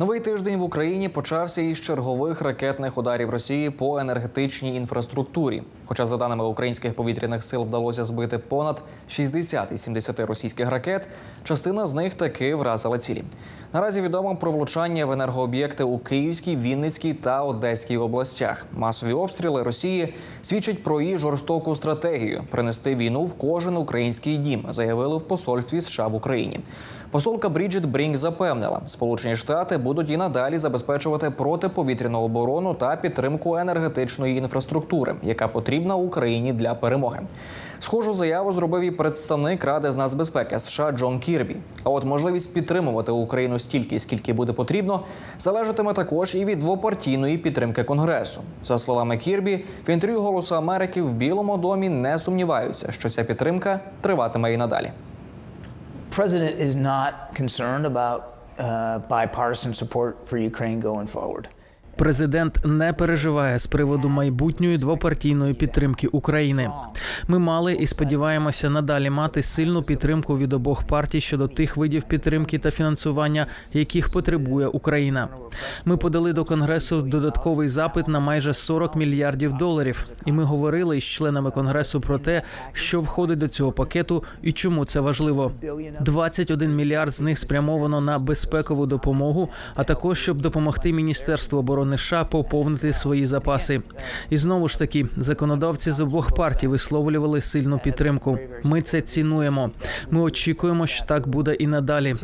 Новий тиждень в Україні почався із чергових ракетних ударів Росії по енергетичній інфраструктурі. Хоча, за даними українських повітряних сил, вдалося збити понад 60 із 70 російських ракет, частина з них таки вразила цілі. Наразі відомо про влучання в енергооб'єкти у Київській, Вінницькій та Одеській областях. Масові обстріли Росії свідчать про її жорстоку стратегію принести війну в кожен український дім, заявили в посольстві США в Україні. Посолка Бріджит Брінк запевнила, Сполучені Штати будуть і надалі забезпечувати протиповітряну оборону та підтримку енергетичної інфраструктури, яка потрібна Україні для перемоги. Схожу заяву зробив і представник Ради з нацбезпеки США Джон Кірбі. А от можливість підтримувати Україну стільки, скільки буде потрібно, залежатиме також і від двопартійної підтримки Конгресу. За словами Кірбі, в інтерв'ю Голосу Америки в Білому домі не сумніваються, що ця підтримка триватиме і надалі. president is not concerned about Uh, bipartisan support for Ukraine going forward. Президент не переживає з приводу майбутньої двопартійної підтримки України. Ми мали і сподіваємося надалі мати сильну підтримку від обох партій щодо тих видів підтримки та фінансування, яких потребує Україна. Ми подали до конгресу додатковий запит на майже 40 мільярдів доларів, і ми говорили із членами конгресу про те, що входить до цього пакету і чому це важливо. 21 мільярд з них спрямовано на безпекову допомогу, а також щоб допомогти Міністерству оборони США поповнити свої запаси. І знову ж таки, законодавці з обох партій висловлювали сильну підтримку. Ми це цінуємо. Ми очікуємо, що так буде і надалі.